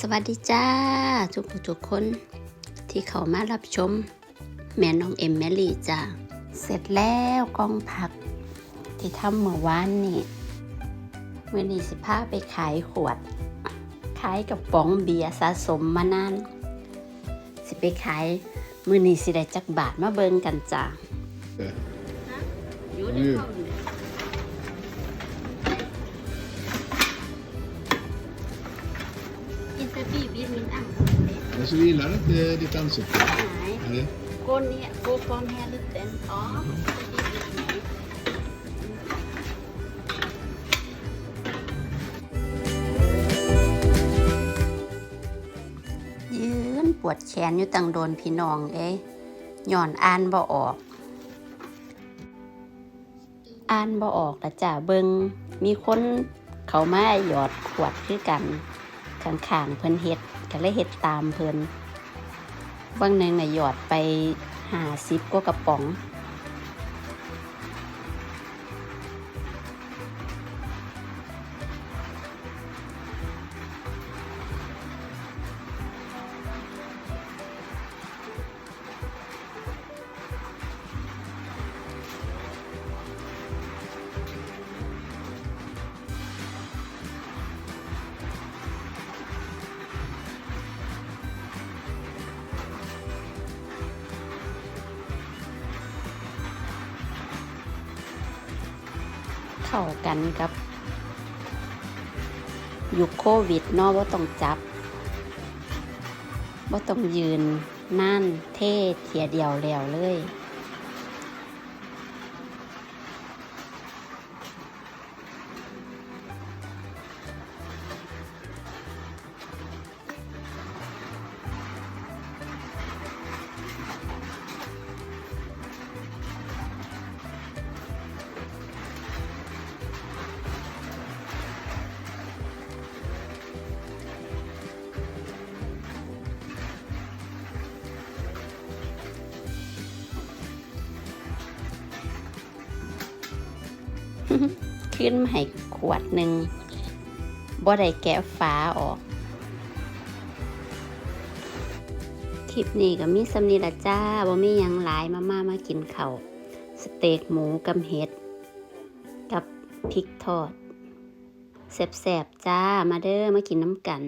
สวัสดีจ้า ทุกผู้ทุกคนที่เขามารับชม แม่น้องเอ็มแมลี่จ้าเสร็จแล้วกล้องผัก ที่ทำเมื่อวานนี่เมื่อนี้สิพาไปขายขวด ขายกับป๋องเบียร์สะสมมานาน สิไปขายมือนี้สิได้จักบาทมาเบิงกันจ้าอยู่ในห้อง นี่อินเตอร์บีบีมินอ่าง Men så gillar inte ditt ansikte? หาย Eller? โกนเนี่ยโกฟอร์มแฮร์ลิเตนอ๋อยืนปวดแขนอยู่ตังโดนพี่น้องเอ้ยย่อนอ่านบ่ออก อ่านบ่ออกละจ้ะเบิงมีคนเขามาหยอดขวดคือกัน ข้างๆเพิ่นเฮ็ดก็เลยเฮ็ดตามเพิ่นบางหนึ่งน่ะหยอดไปหาซิปก็กระป๋อง เข้ากันกับ ยุคโควิดเนาะว่าต้องจับว่าต้องยืนนั่นเท่เทียเดียวแล้วเลย ขึ้นมาให้ขวดหนึ่งบ่ได้แกะฟ้าออก คลิปนี้ก็มีสำนีละจ้าบ่มียังหลายมาม่ามากินเขาวสเต็กหมูกับเห็ด กับพริกทอดแซ่บๆจ้ามาเด้อมากินน้ำกัน